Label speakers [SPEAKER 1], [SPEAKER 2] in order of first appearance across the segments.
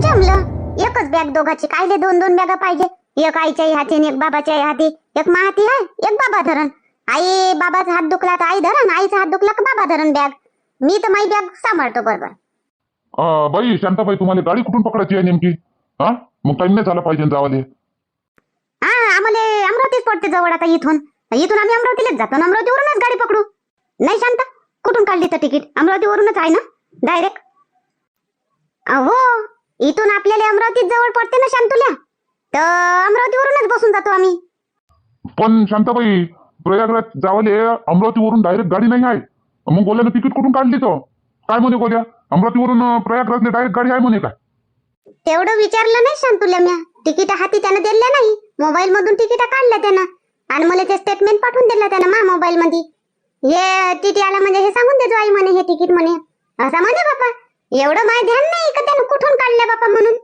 [SPEAKER 1] जमलं. एकच बॅग दोघाची. कायले दोन दोन बॅगा पाहिजे? एक आईच्या हाती एक बाबाच्या हाती. एक हाती आहे एक बाबा धरण. आई बाबाचा हात दुखला तर आई धरण. आईचा हात दुखला तर बाबा धरण बॅग मी तर माझी बॅग सांभाळतो बरोबर.
[SPEAKER 2] बाई शांताबाई तुम्हाला गाडी कुठून पकडायची आहे नेमकी? हा? मग टाइम नाही झाला पाहिजे जावाले.
[SPEAKER 1] हा आम्हाला अमरावतीच पडते जवळ आता इथून. इथून आम्ही अमरावतीलाच जातो. अमरावतीवरूनच गाडी पकडू. नाही शांत? कुठून काढली तर तिकीट? अमरावतीवरूनच आहे ना? डायरेक्ट हो इथून आपल्याला अमरावतीत जवळ पडते ना शांतुल्या? तर अमरावतीवरूनच बसून जातो आम्ही.
[SPEAKER 2] पण शांताबाई प्रयागराज जावाले अमरावतीवरून डायरेक्ट गाडी नाही आहे. मग गोल्यानं तिकीट कुठून काढली तो काय म्हणे गोल्या? अमरावतीवरून अं, प्रयागराजले डायरेक्ट गाडी आहे म्हणे काय?
[SPEAKER 1] तेवढं विचारलं नाही शांतुल्या म्या. तिकीट हाती त्यानं दिल्या नाही. मोबाईल मधून तिकीट काढल्या त्यानं. आणि मला ते स्टेटमेंट पाठवून दिलं त्यानं मा मोबाईल मध्ये हे टीटी आला म्हणजे हे सांगून देतो आई म्हणे हे तिकीट म्हणे. असं म्हणे बापा एवढं माय ध्यान नाही का त्यानं कुठून काढलं बापा म्हणून?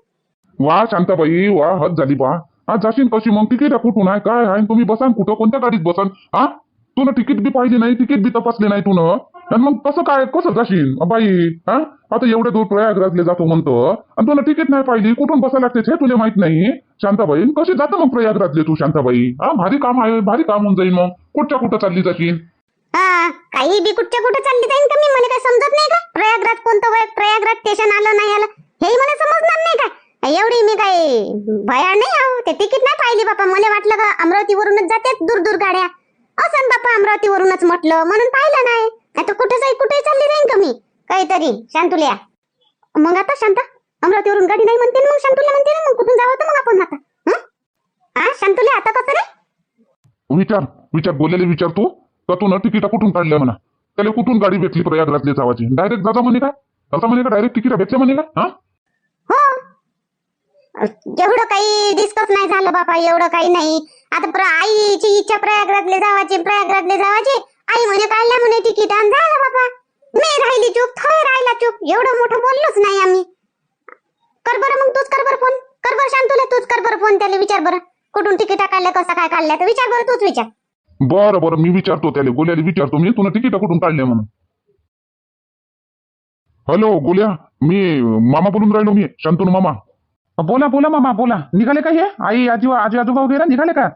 [SPEAKER 2] वा शांताबाई वा हद झाली बा. हा जाशील कशी मग? तिकीट कुठून? आहे काय आहे तुम्ही बसान कुठं? कोणत्या गाडीत बसान? हा? तुला तिकीट बी पाहिजे नाही तिकीट बी तपासले नाही तुन. आणि मग कसं काय? कसं जाशील बाई हा? आता एवढ्या दूर प्रयागराजले जातो म्हणतो. आणि तुला तिकीट नाही पाहिजे कुठून बसायला लागते हे तुला माहीत नाही? शांताबाई कशी जातं मग प्रयागराजले तू शांताबाई? हा भारी काम आहे भारी काम होऊन जाईल मग. कुठच्या कुठं चालली जाशील
[SPEAKER 1] काही बी कुठच्या कुठे चालली जाईन का मी? मला काय समजत नाही का? प्रयागराज कोणतं वय? प्रयागराज स्टेशन आलं नाही आलं. हेही मला समजणार नाही का? एवढी मी काय भया नाही आहो. ते तिकीट नाही पाहिली बापा. मला वाटलं का अमरावतीवरूनच जाते दूर दूर गाड्या. असं बापा अमरावतीवरूनच म्हटलं. म्हणून पाहिलं नाही. आता कुठे जाई कुठे चालली जाईन का मी? काहीतरी. शांतुल्या. मग आता शांता. अमरावतीवरून गाडी नाही म्हणते मग? शांतुल्या म्हणते ना मग? कुठून जावं तर मग आपण आता? हा? शांतुल्या आता कसं रे?
[SPEAKER 2] विचार. विचार. बोललेले विचार तू. तर तू ना तिकीट कुठून काढल्या म्हणा? त्याला कुठून गाडी भेटली प्रयागराजले जावाची? डायरेक्ट जाता म्हणे का असं म्हणे का डायरेक्ट तिकीट भेटल्या म्हणे का हा?
[SPEAKER 1] हो. एवढं काही डिस्कस नाही झालं बापा एवढं काही नाही. आता प्र आईची इच्छा प्रयागराजले जावाची प्रयागराजले जावाची. आई म्हणे काढल्या म्हणे तिकीट आणि झालं बापा. मी राहिली चूक थोय राहिला चूक. एवढं मोठं बोललोच नाही आम्ही. कर बरं मग तूच कर बरं फोन कर बरं शांतुला तूच कर बरं फोन त्याला विचार बरं. कुठून तिकीट काढल्या कसं काय काढल्या तर विचार बरं तूच विचार.
[SPEAKER 2] बरं बरं मी विचारतो त्याला. गोल्याला विचारतो. मी तुला तिकीट कुठून काढले म्हणून? हॅलो गोल्या मी मामा बोलून राहिलो मी. शांतनू मामा.
[SPEAKER 3] बोला बोला मामा बोला. निघाले का हे? आई आजी आजी आजोबा वगैरे निघाले का?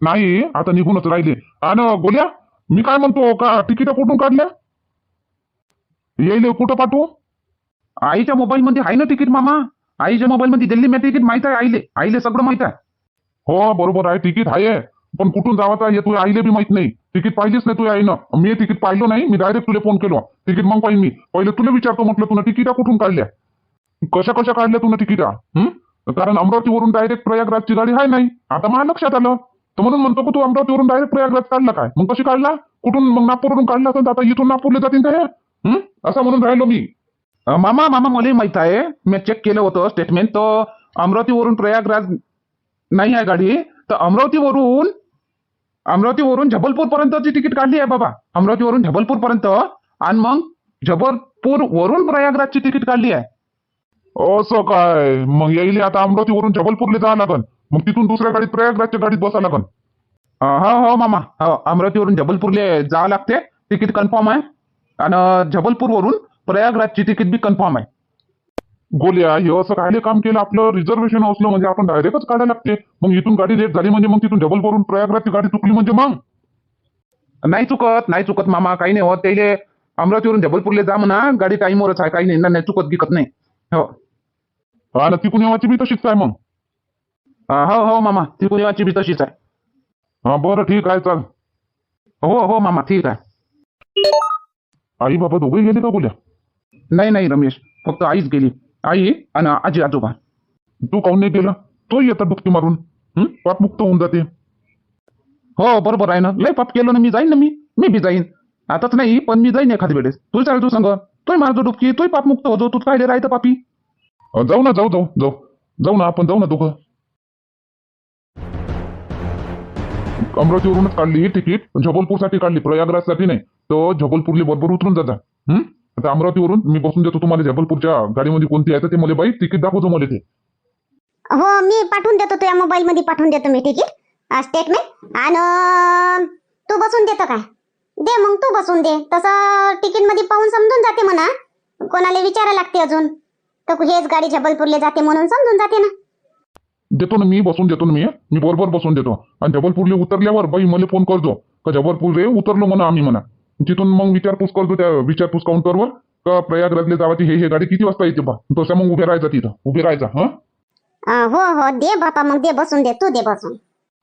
[SPEAKER 2] नाही आता निघूनच राहिले. आणि गोल्या मी काय म्हणतो का तिकीट कुठून काढल्या? येईल कुठं पाठवू?
[SPEAKER 3] आईच्या मोबाईल मध्ये आहे ना तिकीट मामा? आईच्या मोबाईल मध्ये दिल्ली मी तिकीट माहीत आहे आईले. आईले सगळं माहीत आहे.
[SPEAKER 2] हो बरोबर आहे. तिकीट आहे. पण कुठून जावाचा हे तुझ्या आईले बी माहीत नाही. तिकीट पाहिजेच नाही तुझ्या आईनं. मी तिकीट पाहिलं नाही मी डायरेक्ट तुला फोन केलो. तिकीट मग पाहिजे मी. पहिले तुला विचारतो म्हटलं तुला तिकिटा कुठून काढल्या? कशा कशा काढल्या तुला तिकिटा? हम्म कारण अमरावतीवरून डायरेक्ट प्रयागराजची गाडी आहे नाही. आता मला लक्षात आलं. तर म्हणून म्हणतो की तू अमरावतीवरून डायरेक्ट प्रयागराज काढला काय? मग कशी काढला? कुठून मग नागपूरवरून काढला असेल तर आता इथून नागपूरला जातील का हे? असं म्हणून राहिलो मी.
[SPEAKER 3] मामा मामा मला माहीत आहे. मी चेक केलं होतं स्टेटमेंट तर अमरावतीवरून प्रयागराज नाही आहे गाडी. तर अमरावतीवरून अमरावतीवरून जबलपूर पर्यंतची तिकीट काढली आहे बाबा. अमरावतीवरून जबलपूर पर्यंत आणि मग जबलपूर वरून प्रयागराजची तिकीट काढली आहे.
[SPEAKER 2] असं काय? मग येईल आता अमरावतीवरून जबलपूरला जावं लागन. मग तिथून दुसऱ्या गाडीत प्रयागराजच्या गाडीत बसावं लागन.
[SPEAKER 3] हो हो मामा. हो, अमरावतीवरून जबलपूरला जावं लागते. तिकीट कन्फर्म आहे. आणि जबलपूरवरून प्रयागराजची तिकीट बी कन्फर्म आहे.
[SPEAKER 2] गोल्या हे असं कायले काम केलं? आपलं रिझर्वेशन असलं म्हणजे आपण डायरेक्टच काढायला लागते. मग इथून गाडी लेट झाली म्हणजे मग तिथून जबलपूरवरून प्रयागराजची गाडी चुकली म्हणजे मग?
[SPEAKER 3] नाही चुकत नाही चुकत मामा काही नाही होत. त्याले अमरावतीवरून जबलपूरला जा म्हणा. गाडी टाईमवरच आहे काही नाही. नाही चुकत गिकत नाही. हो.
[SPEAKER 2] आणि तिकून येवाची बी तशीच आहे मग?
[SPEAKER 3] हो हो मामा. त्रिपुरेवाची बी तशीच आहे.
[SPEAKER 2] हा बरं ठीक आहे चाल.
[SPEAKER 3] हो हो मामा ठीक आहे.
[SPEAKER 2] आई बाबा दोघे गेले का गोल्या
[SPEAKER 3] नाही नाही रमेश. फक्त आईच गेली. आई आणि आजी आजोबा.
[SPEAKER 2] तू काऊन नाही गेला? तो येतात डुबकी मारून. पापमुक्त पाप मुक्त होऊन जाते.
[SPEAKER 3] हो बरोबर आहे ना. लय पाप केलं ना मी जाईन ना मी. मी बी जाईन. आताच नाही पण मी जाईन एखाद्या वेळेस. तू चाल तू सांग. तोय मारतो डुबकी तोय पाप मुक्त होतो. तू काय राहतं पापी.
[SPEAKER 2] जाऊ ना जाऊ जाऊ जाऊ. जाऊ ना आपण जाऊ ना दोघं. अमरावतीवरूनच काढली तिकीट. जबलपूरसाठी काढली. प्रयागराजसाठी नाही. तर जबलपूरली बरोबर उतरून जाता. हम्म आता अमरावतीवरून मी बसून देतो तुम्हाला जबलपूरच्या गाडीमध्ये कोणती आहे तर ते मला बाई तिकीट दाखवतो मला ते
[SPEAKER 1] हो मी पाठवून देतो तुझ्या मोबाईल मध्ये पाठवून देतो मी तिकीट स्टेटमेंट आणि तू बसून देतो काय दे मग तू बसून दे. तसं तिकीटमध्ये पाहून समजून जाते म्हणा. कोणाला विचारा लागते अजून. तर हेच गाडी जबलपूरला जाते म्हणून समजून जाते ना.
[SPEAKER 2] देतो ना मी बसून देतो ना मी मी बरोबर बसून देतो. आणि जबलपूरला उतरल्यावर बाई मला फोन करतो. का जबलपूर रे उतरलो म्हणा आम्ही म्हणा. तिथून मग विचारपूस करतो त्या विचारपूस काउंटरवर का प्रयागराजला जावाची हे हे गाडी किती वाजता येते बा? तसं मग उभे राहायचं तिथं उभे राहायचं हा?
[SPEAKER 1] हो हो दे बापा मग दे बसून दे तू दे बसून.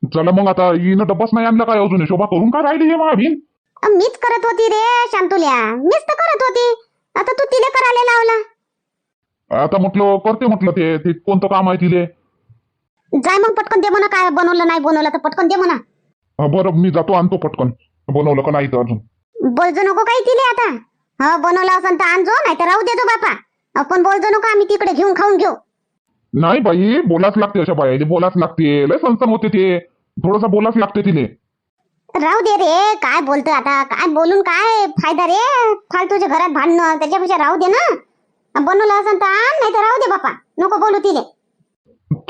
[SPEAKER 2] चला मग आता हिनं डब्बाच नाही आणला काय अजून शोभा करून काय राहिली हे महावीन
[SPEAKER 1] अं, मीच करत होती रे शांतुल्या मीच तर करत होती. आता तू तिले करायला लावला.
[SPEAKER 2] आता म्हटलं करते म्हटलं ते ते कोणतं काम आहे तिले?
[SPEAKER 1] जाय मग पटकन दे म्हणा काय बनवलं नाही बनवलं तर पटकन दे म्हणा.
[SPEAKER 2] हा, बरं मी जातो आणतो पटकन. बनवलं का नाही तर अजून?
[SPEAKER 1] बोलजो नको काही तिले आता. हा बनवलं असेल तर आणजो नाही तर राहू देतो बापा. आपण बोलजो नको आम्ही तिकडे घेऊन खाऊन घेऊ.
[SPEAKER 2] नाही बाई बोलाच लागते अशा बाई बोलाच लागते. लय संस्थान होते ते. थोडस बोलाच लागते तिले.
[SPEAKER 1] राहू दे रे काय बोलतोय आता? काय बोलून काय फायदा रे? फालतूच्या घरात भांडणं त्याच्यापेक्षा राहू दे ना. बनवलं असेल तर आण नाही तर राहू दे बापा. नको बोलू तिले.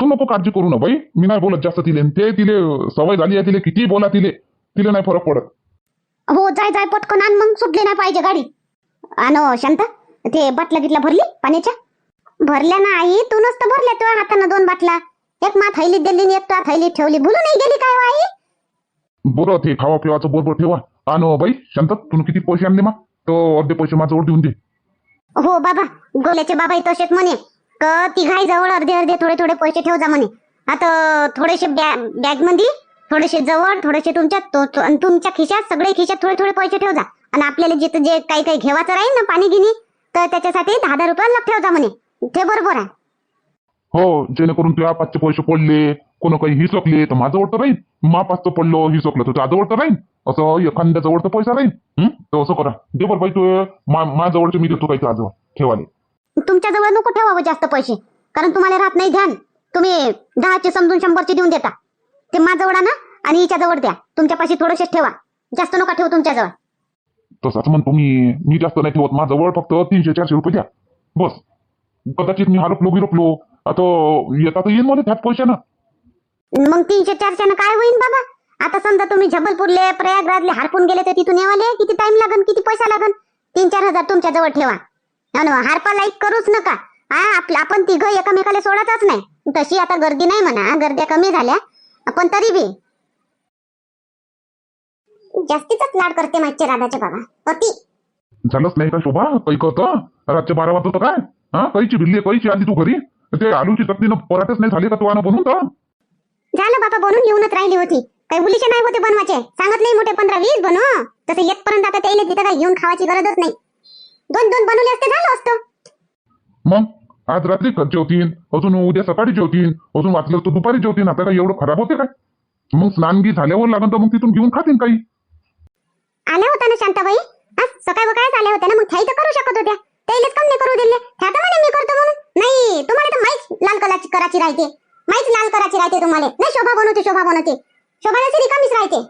[SPEAKER 2] तू नको काळजी करू ना बाई. मी नाही बोलत जास्त तिले. ते तिले सवय झाली आहे तिले. किती बोला तिले. तिले नाही फरक पडत.
[SPEAKER 1] हो जाय जाय पटकन आण मग. सुटली नाही पाहिजे गाडी. आण शांत. ते बाटल्या गिटल्या भरली पाण्याच्या? भरल्या ना आई तू नसतं भरल्या तुझ्या हातानं दोन बाटला एक मा थैलीत दिली एक तुझ्या थैलीत ठेवली. भुलू नाही गेली काय हो आई
[SPEAKER 2] बरं ते खावा पिवाचं बरोबर ठेवा. आणि बाई. शांत. तू किती पैसे आणले मग तो अर्धे पैसे माझ्यावर देऊन दे.
[SPEAKER 1] हो बाबा. गोल्याचे बाबा तसेच म्हणे. क तिघाई जवळ अर्धे अर्धे थोडे थोडे पैसे ठेव जा म्हणे. आता थोडेसे बॅगमध्ये थोडेसे जवळ थोडेसे तुमच्या तो- तो- आणि तुमच्या खिशात सगळे खिशात थोडे थोडे पैसे ठेव जा आणि आपल्याला जिथं जे काही काही घेवायचं राहील ना पाणी गिनी तर त्याच्यासाठी दहा दहा रुपये अलग ठेव जा म्हणे. ते बरोबर आहे.
[SPEAKER 2] हो जेणेकरून तुझ्या पाचचे पैसे पडले कोण काही हिसकले तर माझं तर राहील. मा पाचचं पडलो हिसकलं तर तुझ्या तर राहील. असं एखाद्या जवळचा पैसा राहील? तर असं करा. दे बरं तू मा मी देतो काही तुझ्याजवळ ठेवाले.
[SPEAKER 1] तुमच्याजवळ नको ठेवावं जास्त पैसे कारण तुम्हाला राहत नाही ध्यान. तुम्ही दहाचे समजून शंभरचे देऊन देता. ते माझ्याजवळ ना? आणि हिच्या जवळ द्या. तुमच्यापाशी थोडेसेच ठेवा. जास्त नका ठेवू तुमच्याजवळ.
[SPEAKER 2] तसंच म्हणतो मी. मी जास्त नाही ठेवत. माझ्याजवळ फक्त तीनशे चारशे रुपये द्या. बस. कदाचित मी हरपलो बिरपलो आता येतात येईन मला त्यात पैशानं.
[SPEAKER 1] मग तीनशे चारशे काय होईल बाबा? आता समजा तुम्ही जबलपूरले प्रयागराजले हारपून गेले तर तिथून येवाले? किती टाइम लागन? किती पैसा लागन? तीन चार हजार तुमच्या जवळ ठेवा हारपा लाईक करूच नका. हा आपलं आपण तिघ एकामेकाला सोडतच नाही. तशी आता गर्दी नाही म्हणा. गर्द्या कमी झाल्या. पण तरी बी जास्तीच लाड करते मागचे राधाचे बाबा. अति
[SPEAKER 2] झालंच नाही का शोभा? काही करतं रातचे बारा वाजता काय? हा? काहीची भिल्ली काहीची आली तू घरी? ते आलूची चटणीनं पराठेच नाही झाले का तू आणा बनवून तर?
[SPEAKER 1] झालं बाबा बनून येऊनच राहिली होती. काही मुलीचे नाही होते बनवायचे. सांगितले मोठे पंधरा वीस बनव. तसं येतपर्यंत आता त्याला तिथं काही घेऊन खावायची गरजच नाही. दोन दोन बनवले असते झालं असतं.
[SPEAKER 2] मग? आज रात्री जेवतीन अजून उद्या सकाळी जेवतीन अजून वाचलं तर दुपारी जेवतीन आता काय एवढं खराब होते काय? मग स्नानगी झाल्यावर लागन तर मग तिथून घेऊन खातीन काही?
[SPEAKER 1] आल्या होत्या ना शांताबाई? हा सकाळ बकाळच आल्या होत्या ना मग थाई तर करू शकत होत्या. त्याइलेच कम नाही करू दिले. त्या तर म्हणे मी करतो म्हणून. नाही तुम्हाला तर माहीत लाल कलाची कराची राहते. माहीत लाल कराची राहते तुम्हाला. नाही शोभा बनवते शोभा बनवते. शोभा नसली कमीच राहते.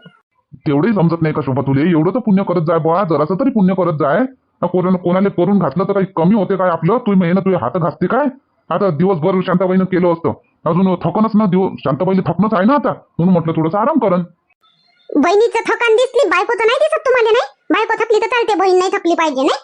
[SPEAKER 2] तेवढंही समजत नाही का शोभा तुले? एवढं तर पुण्य करत जाय बा जरासं तरी पुण्य करत जाय. कोणाला कोणाला करून घातलं तर काही कमी होते काय आपलं? तू मेहनत तुझे हात घासते काय? आता दिवसभर शांताबाईनं केलं असतं. अजून थकनच ना दिवस शांताबाईला थकनच आहे ना आता? म्हणून म्हटलं थोडंसं आराम करण.
[SPEAKER 1] बहिणीचं थकान दिसली बायकोचं नाही दिसत तुम्हाला नाही? बायको थकली तर चालते बहीण नाही थकली पाहिजे नाही?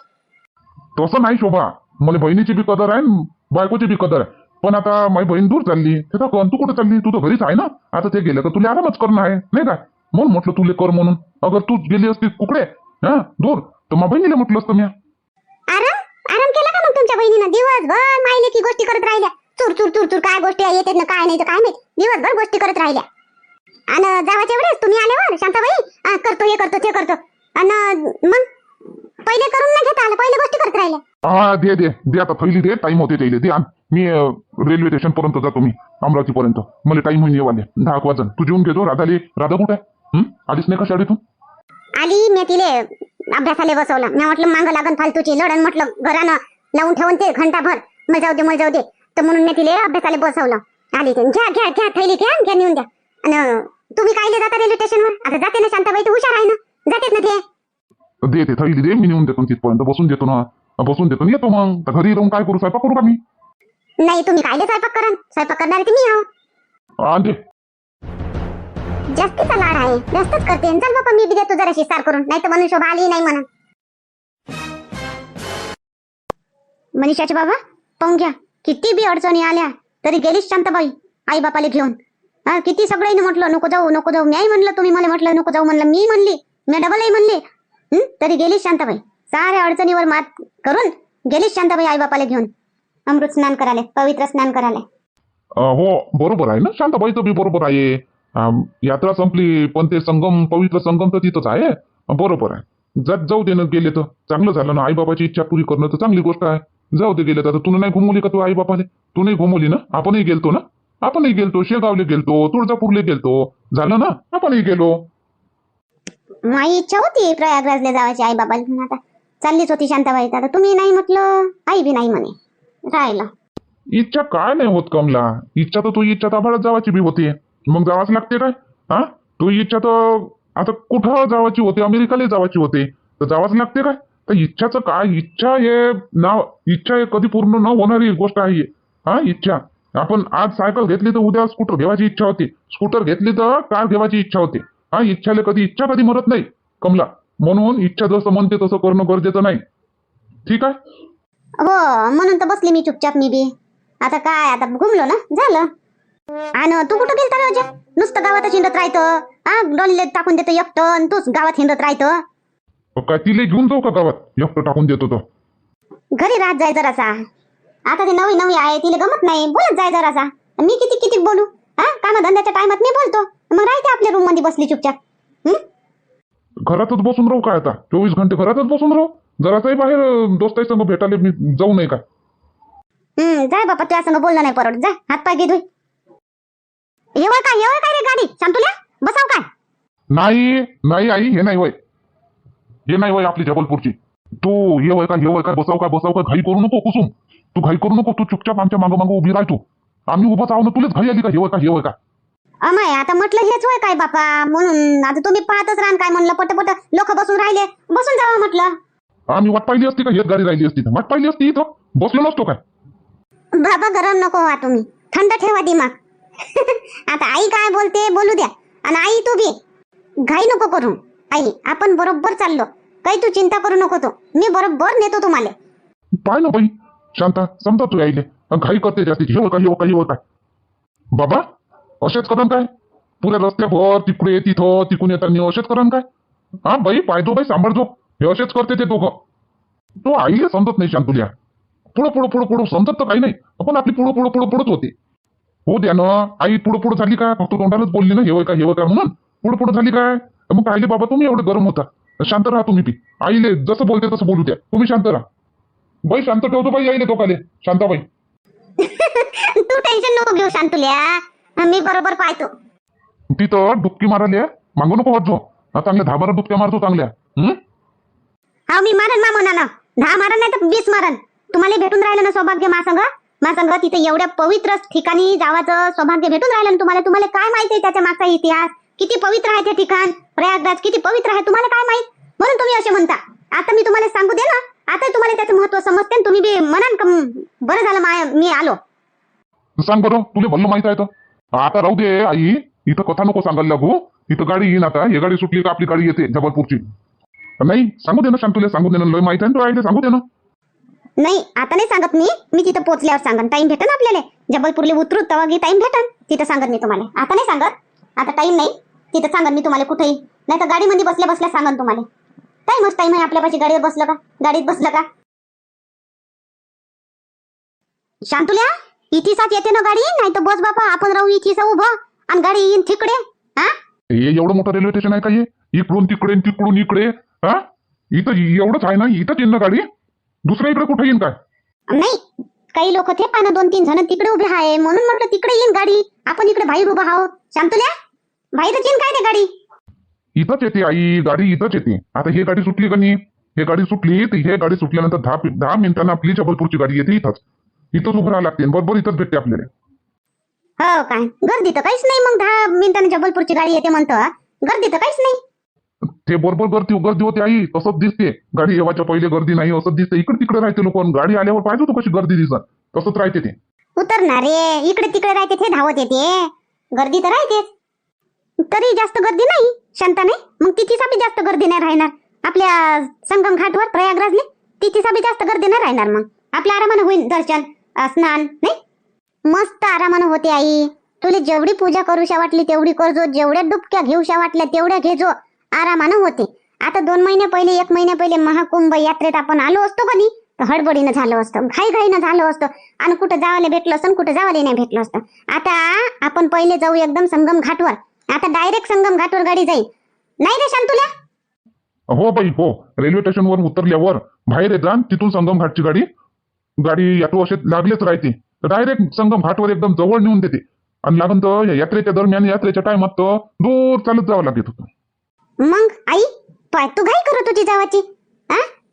[SPEAKER 2] तसं नाही शोभा. मला बहिणीची बी कदर आहे न बायकोची बी कदर आहे. पण आता माझी बहीण दूर चालली ते थकन तू कुठं चालली? तू तर घरीच आहे ना? आता ते गेलं तर तुला आरामच करणं आहे नाही काय म्हणून म्हटलं तुले कर म्हणून. अगर तू गेली असती कुकडे हा? दूर. तर मग बहिणीला म्हटलं असतं मी
[SPEAKER 1] आराम? आराम केला का मग तुमच्या बहिणीनं? दिवसभर माहिले की गोष्टी करत राहिल्या. चूर चूर चूर चूर काय गोष्टी येतात ना काय नाही तर काय माहीत? दिवसभर गोष्टी करत राहिल्या. आणि जावाच्या वेळेस तुम्ही आल्यावर शांताबाई? करतो हे करतो ते करतो. आणि मग? पहिले करून नाही घेता आलं पहिले गोष्टी करत राहिल्या.
[SPEAKER 2] हा दे दे दे आता. थैली दे टाइम होते त्याला. दे आण. मी रेल्वे स्टेशन पर्यंत जातो मी अमरावती पर्यंत मला टाइम होईन येवाले. दहा वाजन. तू जेवून घेतो राधाली. राधा कुठे? आलीच नाही का शाळेतून?
[SPEAKER 1] आली मी तिले अभ्यासाला बसवलं. मी म्हटलं मागं लागन फालतूची लढण. म्हटलं घरानं लावून ठेवून ते घंटाभर. मग जाऊ दे मग जाऊ दे. तर म्हणून मी तिले अभ्यासाला बसवलं. आली ते घ्या घ्या घ्या थैली घ्या घ्या नेऊन द्या. आणि तुम्ही कायले जाता रेल्वे स्टेशनवर? आता जाते ना शांताबाई तू हुशार आहे ना? जातेत ना ते?
[SPEAKER 2] दे ते थैली दे मी नेऊन देतो तिथपर्यंत. बसून देतो ना. बसून देतो येतो मग. तर घरी राहून काय करू? स्वयंपाक करू का मी?
[SPEAKER 1] नाही तुम्ही कायले स्वयंपाक करा स्वयंपाक करणारे तुम्ही आहो.
[SPEAKER 2] आण दे.
[SPEAKER 1] जास्तीचा लाड आहे. जास्तच करते. चल बाबा मी बी देतो जराशी सार करून. नाही तर म्हणून शोभा आली नाही म्हणा. मनीषाचे बाबा पाहून घ्या. किती बी अडचणी आल्या. तरी गेलीच शांताबाई आई बापाला घेऊन. हा किती सगळ्यांनी म्हटलं नको जाऊ नको जाऊ. मी म्हणलं तुम्ही मला म्हटलं नको जाऊ म्हणलं. मी म्हणली मी डबलही म्हणली. तरी गेली शांताबाई. साऱ्या अडचणीवर मात करून गेली शांताबाई आई बापाला घेऊन. अमृत स्नान करायला पवित्र स्नान करायला.
[SPEAKER 2] हो बरोबर आहे ना? शांताबाईचं बी बरोबर आहे. यात्रा संपली पण ते संगम पवित्र संगम तर तिथंच आहे. बरोबर आहे. जात जाऊ दे ना गेले तर. चांगलं झालं ना? आईबाबाची इच्छा पुरी करणं तर चांगली गोष्ट आहे. जाऊ दे गेले तर. आता तू नाही घुमवली का तू आई बापाने तू नाही घुमवली ना? आपणही गेलतो ना? आपणही गेलतो शेगावले गेलतो तुळजापूरले गेलतो. झालं ना? आपणही गेलो.
[SPEAKER 1] माझी इच्छा होती प्रयागराजला जायची आई बाबाला घेऊन आता चाललीच होती शांताबाई. आता तुम्ही नाही म्हटलं आई बी नाही म्हणे. राहिलं.
[SPEAKER 2] इच्छा काय नाही होत कमला. इच्छा तर तू इच्छा ताबाळात जावाची बी होती. मग जावाच लागते काय? हा? तू इच्छा तर आता कुठं जावाची होती? अमेरिकाला जावाची होती. तर जावाच लागते काय? तर इच्छाचं काय? इच्छा हे नाव इच्छा हे कधी पूर्ण न होणारी गोष्ट आहे. हा? इच्छा. आपण आज सायकल घेतली तर उद्या स्कूटर घेवायची इच्छा होती. स्कूटर घेतली तर कार घेवायची इच्छा होती. हा इच्छाला कधी इच्छा कधी मरत नाही. कमला म्हणून इच्छा जसं म्हणते तसं करणं गरजेचं नाही. ठीक आहे?
[SPEAKER 1] हो म्हणून तर बसली मी चुपचाप मी बी. आता काय आता घुमलो ना? झालं. आणि तू कुठं गेलता रे अजय नुसतं गावातच हिंडत राहतं हा डोले टाकून देतो एकटं आणि तूच गावात हिंडत राहतं
[SPEAKER 2] काय तिले घेऊन जाऊ का गावात? एकटं टाकून देतो तो.
[SPEAKER 1] घरी राहत जाय जरासा. आता ते नवी नवी आहे तिला गमत नाही. बोलत जाय जरासा. मी किती किती बोलू? हा? कामधंद्याच्या टायमात मी बोलतो. मग राहते आपल्या रूममध्ये बसली चुपचाप?
[SPEAKER 2] घरातच बसून राहू काय आता? चोवीस घंटे घरातच बसून राहू? जरासाही बाहेर दोस्ताही संग भेटायला मी जाऊ नये का?
[SPEAKER 1] हं, जाय बापा तुझ्या संग बोलणं नाही परवडत. जाय हात पाय घे धुई. येवळ काय येवळ काय रे गाडी? शांतुल्या बसाव काय?
[SPEAKER 2] नाही नाही आई हे नाही वय. हे नाही वय आपली जबलपूरची. तू हे वय का हे वय काय बसाव काय बसाव काय घाई करू नको कुसुम. तू घाई करू नको तू चुपचाप आमच्या मागं मागं उभी राह तू. आम्ही उभं आहो ना तुलाच घाई आली का? हे वय का? हे वय का?
[SPEAKER 1] अमाय आता म्हटलं हेच होय काय बापा? म्हणून आता तुम्ही पाहतच राहा काय म्हणलं पटपट लोक बसून राहिले. बसून जावं म्हटलं.
[SPEAKER 2] आम्ही वाट पाहिली असती का? हेच गाडी राहिली असती वाट पाहिली असती इथं. बसलो नसतो काय?
[SPEAKER 1] बाबा गरम नको व्हा तुम्ही. थंड ठेवा दिमाग. आता आई काय बोलते बोलू द्या. आणि आई तू बी. घाई नको करू. आई आपण बरोबर चाललो. काही तू चिंता करू नको तू. मी बरोबर नेतो तुम्हाला.
[SPEAKER 2] पाय ना बाई. शांता समजा तू यायले. घाई करते जास्ती. हे वय का हो काही होत का काय बाबा असेच करण काय? पुऱ्या रस्त्याभर तिकडे तिथं तिकून येताना असेच करण काय? हा बाई पायदो बाई सांभाळतो हे असेच करते ते दोघं. तो आईले समजत नाही शांतुल्या. पुढं पुढं पुढं पुढं समजत तर काही नाही. आपण आपली पुढं पुढं पुढं पुढंच होते. हो द्या ना आई पुढं पुढं झाली काय फक्त तोंडालाच बोलली ना हे का हेवय का म्हणून. पुढं पुढं झाली काय? मग कायले बाबा तुम्ही एवढं गरम होता. शांत राहा तुम्ही ती आईले जसं बोलते तसं बोलू द्या. तुम्ही शांत राहा. बाई शांत ठेवतो बाई आईले दोघाले शांताबाई.
[SPEAKER 1] तू टेन्शन नको घेऊ शांतुल्या. मी बरोबर पाहतो.
[SPEAKER 2] तिथं डुबकी मारायला मागू नको वाटतो चांगल्या दहा बारा डुबक्या मारतो चांगल्या. हं?
[SPEAKER 1] हा मी मारन मा म्हणा दहा मारन नाही तर वीस मारन. तुम्हाला भेटून राहिलं ना सौभाग्य मासंग मासंग तिथे एवढ्या पवित्र ठिकाणी जावाचं सौभाग्य भेटून राहिलं ना तुम्हाला? तुम्हाला काय माहिती आहे त्याच्या मागचा इतिहास? किती पवित्र आहे ते ठिकाण? प्रयागराज किती पवित्र आहे तुम्हाला काय माहीत? म्हणून तुम्ही असे म्हणता. आता मी तुम्हाला सांगू दे ना. आता तुम्हाला त्याचं महत्त्व समजते तुम्ही बी म्हणान का "हं, बरं झालं माय मी आलो.
[SPEAKER 2] सांग बरं तुला भल्लं माहीत आहे तर. आता राहू दे आई. इथं कथा नको सांगायला लागू. इथं गाडी येईन आता. हे गाडी सुटली का आपली गाडी येते जबलपूरची. नाही सांगू दे ना शांतुले सांगू दे ना लय माहीत आहे ना तो आईले सांगू दे ना.
[SPEAKER 1] नाही आता नाही सांगत मी. मी तिथं पोहोचल्यावर सांगन. टाइम भेटन आपल्याला. जबलपूरला उतरू तेव्हा की टाइम भेटन. तिथं सांगत मी तुम्हाला. आता नाही सांगत. आता टाइम नाही. तिथं सांगन मी तुम्हाला कुठेही. नाही तर गाडीमध्ये बसल्या बसल्या सांगन तुम्हाला. टाइमच टाइम आहे आपल्यापाशी गाडीवर बसलं का? गाडीत बसलं का? शांतुल्या इथेच येते ना गाडी? नाही तर बस बापा आपण राहू इथेच उभं. आणि गाडी येईन तिकडे हा?
[SPEAKER 2] हे एवढं मोठं रेल्वे स्टेशन आहे का हे? इकडून तिकडे आणि तिकडून इकडे हा? इथं एवढंच आहे ना? इथंच येईन ना गाडी? दुसऱ्या इकडे कुठे येईन काय?
[SPEAKER 1] नाही काही लोक ते पाना दोन तीन जण तिकडे उभे आहे म्हणून म्हटलं तिकडे येईन गाडी. आपण इकडे बाहेर उभा आहोत. शांतुल्या बाहेरच येईन काय ते गाडी?
[SPEAKER 2] इथंच येते आई गाडी इथंच येते. आता हे गाडी सुटली का नाही? हे गाडी सुटली तर हे गाडी सुटल्यानंतर दहा दहा मिनिटांना आपली जबलपूरची गाडी येते इथंच. इथंच उभं राहावं लागते बरोबर इथंच भेटते आपल्याला.
[SPEAKER 1] हो काय गर्दी तर काहीच नाही मग दहा मिनिटांनी जबलपूरची गाडी येते म्हणतो. हा. गर्दी तर काहीच नाही.
[SPEAKER 2] ते बरोबर गर्दी गर्दी होते आई तसंच दिसते. गाडी येवाच्या पहिले गर्दी नाही असं दिसते. इकडे तिकडे राहते लोक. गाडी आल्यावर पाहिजे तू कशी गर्दी दिसत. तसंच राहते ते.
[SPEAKER 1] उतरणार रे. इकडे तिकडे राहते ते धावत येते. गर्दी तर राहतेच. तरी जास्त गर्दी नाही. शांता नाही मग साबी जास्त गर्दी नाही राहणार. आपल्या संगम घाटवर प्रयागराजले तिथेसाठी जास्त गर्दी नाही राहणार मग. आपल्या आरामानं होईल दर्शन स्नान नाही? मस्त आरामानं होते आई. तुला जेवढी पूजा करूशा वाटली तेवढी करजो. जेवढ्या डुबक्या घेऊशा वाटल्या तेवढ्या घेजो. आरामानं होते. आता दोन महिने पहिले एक महिने पहिले महाकुंभ यात्रेत आपण आलो असतो कधी? हडबडीनं झालं असतं घाई घाईनं झालं असतं. आणि कुठं जावाले भेटलं असतं कुठं जावाले नाही भेटलं असतं. आता आपण पहिले जाऊ एकदम संगम घाटवर. आता डायरेक्ट संगम घाटवर गाडी जाईल. नाही रे शांतुल्या?
[SPEAKER 2] हो बाई हो. रेल्वे स्टेशनवर उतरल्यावर बाहेर येत तिथून संगम घाटची गाडी गाडी ऑटो असे लागलेच राहते. डायरेक्ट संगम घाटवर एकदम जवळ नेऊन देते. आणि लागून तर या यात्रेच्या दरम्यान यात्रेच्या टायमात तर दूर चालत जावं लागत होतं
[SPEAKER 1] मग आई पाय तू घाई करत होती जावाची?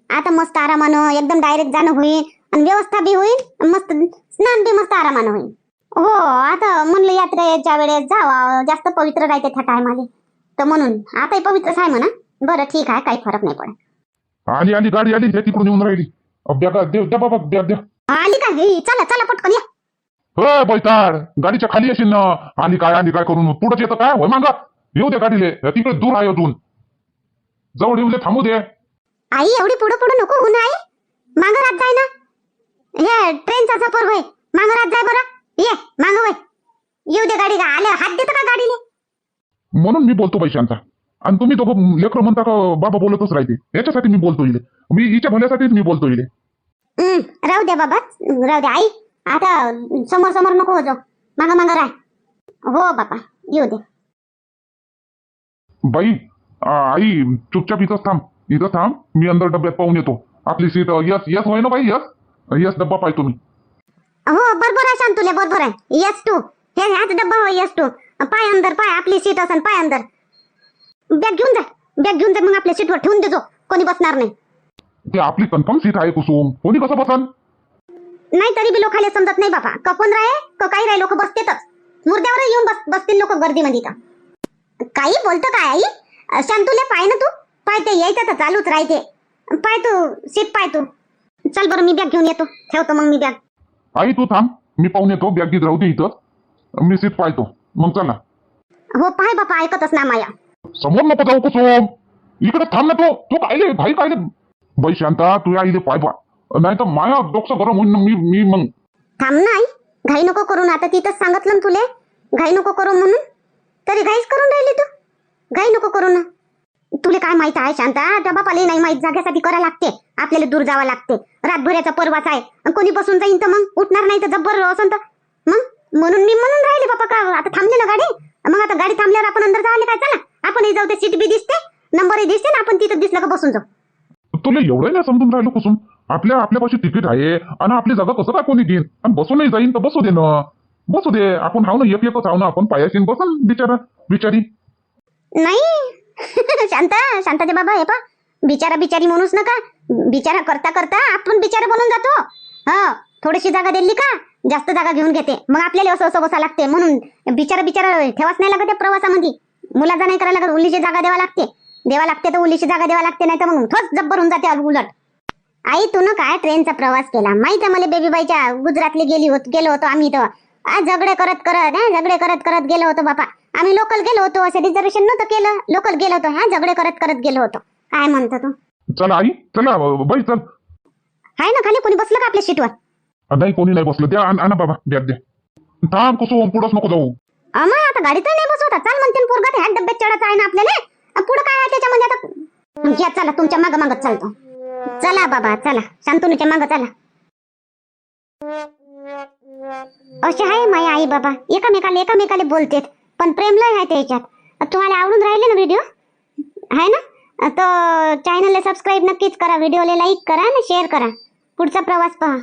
[SPEAKER 1] आता मस्त आरामानं एकदम डायरेक्ट जाणं होईल आणि व्यवस्था बी होईल मस्त स्नान बी मस्त आरामानं होईल. हो आता म्हणलं यात्रेच्या वेळेस जावा. जास्त पवित्र राहते त्या टायमाले तर म्हणून आताही पवित्रच आहे म्हणा. बरं ठीक आहे काही फरक नाही पडत.
[SPEAKER 2] आली आली गाडी आली. हे तिकडून येऊन राहिली. अहो, द्या का द्या द्या बाबा द्या द्या.
[SPEAKER 1] आली का? ही, चला चला पटकन या.
[SPEAKER 2] हो बैताड. गाडीच्या खाली असेल ना. आली काय आली काय करून? पुढंच येतं काय? होय मागा. येऊ दे गाडीले. तिकडे दूर आहे अजून. जवळ येऊ दे थांबू दे.
[SPEAKER 1] आई एवढी पुढं पुढं नको होऊन आई. मागं रात जाय ना. हे ट्रेनचा सफर होय. मागं रात जाय बरं. ये मागं वय येऊ दे गाडी आले हात देतं का गाडीले?
[SPEAKER 2] म्हणून मी बोलतो पैशांचा. आणि तुम्ही दोघं लेकरं म्हणता का बाबा बोलतच राहते. याच्यासाठी मी बोलतो इले. मी हिच्या भल्यासाठीच मी बोलतो इले.
[SPEAKER 1] हं, राहू द्या बाबा. राहू द्या आई. आता समोर समोर नको हो जाऊ. मागं मागं राह. हो बापा येऊ दे.
[SPEAKER 2] बाई आ, आई चुपचाप इथंच थांब. इथं थांब. मी अंदर डब्यात पाहून येतो. आपली सीट यस यस होय ना बाई यस? यस डब्बा पाहतो मी
[SPEAKER 1] हो बरोबर आहे शांतुले बरोबर आहे. यस टू हे ह्याच डब्बा हो यस टू पाय अंदर पाय आपली सीट असन पाय अंदर. बॅग घेऊन जा बॅग घेऊन जा मग आपल्या सीटवर ठेवून देजो कोणी बसणार नाही.
[SPEAKER 2] ते आपली कन्फर्म सीट आहे कुसुम. कोणी कसं बसन?
[SPEAKER 1] नाही तरी बी लोकांना समजत नाही बाबा कपून राहे का काही राहे लोक बसतेतच. मुर्द्यावर येऊन बस बसतील लोक गर्दीमध्ये तर काही बोलतो काय आई? शांतुले पाय ना तू. पाय ते यायचं तर चालूच राहते. पाय तू सीट पाय तू. चल बरं मी बॅग घेऊन येतो. ठेवतो मग मी बॅग
[SPEAKER 2] आई तू थांब. मी पाहून येतो. बॅग राहू दे इथं. मी सीट पाहतो. मग चला.
[SPEAKER 1] हो पाय बापा ऐकतच ना माया.
[SPEAKER 2] समोर नको जाऊ कुसुम. इकडे थांब ना तू. तू कायले? भाई कायले? बाई शांता तू आईले पाय पा नाही तर माया डोकं गरम होईन ना मी मी मग.
[SPEAKER 1] थांब ना आई. घाई नको करून आता तिथंच सांगितलं ना तुले. घाई नको करू म्हणून. तरी घाईच करून राहिली तू. घाई नको करू ना. तुले काय माहीत आहे शांता? त्या बापाला नाही माहीत जाग्यासाठी करा लागते. आपल्याला दूर जावं लागते. रातभराचा परवाच आहे. कोणी बसून जाईन तर मग? उठणार नाही तर जब्बर असं तर मग? म्हणून मी म्हणून राहिले बापा का? आता थांबले ना गाडी? मग आता गाडी थांबल्यावर आपण अंदर जावले काय? चला. आपण जाऊ ते सीट बी दिसते. नंबरही दिसते ना आपण तिथं दिसलं का बसून जाऊ.
[SPEAKER 2] तुला एवढं नाही समजून राहिलो कुसुम? आपल्या आपल्यापाशी तिकीट आहे आणि आपली जागा कसं काय कोणी घेईन? आणि बसूनही जाईन तर बसू दे ना. बसू दे. आपण हाव ना एक एकच हाव ना आपण पायाशीन बसन बिचारा बिचारी.
[SPEAKER 1] नाही. शांता शांताचे बाबा हे पा बिचारा बिचारी म्हणूच नका. बिचारा करता करता आपण बिचारा बनून जातो. हा थोडीशी जागा दिली का जास्त जागा घेऊन घेते. मग आपल्याला असं असं बसा लागते. म्हणून बिचारा बिचारा ठेवाच नाही लागत प्रवासामध्ये. मुलाचा नाही करायला लागत उलीची जागा द्यावा लागते. द्यावा लागते तर उलीची जागा द्यावा लागते नाही तर मग ठोस जब्बर होऊन जाते उलट. आई तू न काय ट्रेनचा प्रवास केला? माहीत आहे मला बेबीबाईच्या गुजरातले गेली होत गेलो होतो आम्ही तर. आज झगडे करत करत झगडे करत करत गेलो होतो बापा. आम्ही लोकल गेलो होतो असं रिझर्वेशन नव्हतं केलं. लोकल गेलो होतो हा झगडे करत करत गेलो होतो. काय म्हणतो तू?
[SPEAKER 2] चला आई चला बाई चल.
[SPEAKER 1] आहे ना खाली कोणी बसलं का आपल्या सीटवर
[SPEAKER 2] नाही कोणी नाही बसलं. द्या आण- आणा बाबा बॅग द्या. थांब कुसुम पुढंच नको जाऊ.
[SPEAKER 1] अमाय आता गाडीत नाही बसवता. चाल म्हणते पोरगा ह्या डब्यात चढायचं आहे ना आपल्याला. पुढे काय आहे त्याच्यामध्ये आता? घ्या चला तुमच्या माग मागत चालतो. चला बाबा चला. शांतनुच्या माग चला. असे आहे माया आई बाबा. एकामेकाला एकामेकाला बोलतेत. पण प्रेम लय आहे त्याच्यात. तुम्हाला आवडून राहिले ना व्हिडिओ आहे ना? तर चॅनलला सबस्क्राईब नक्कीच करा व्हिडिओला लाईक करा आणि शेअर करा. पुढचा प्रवास पहा.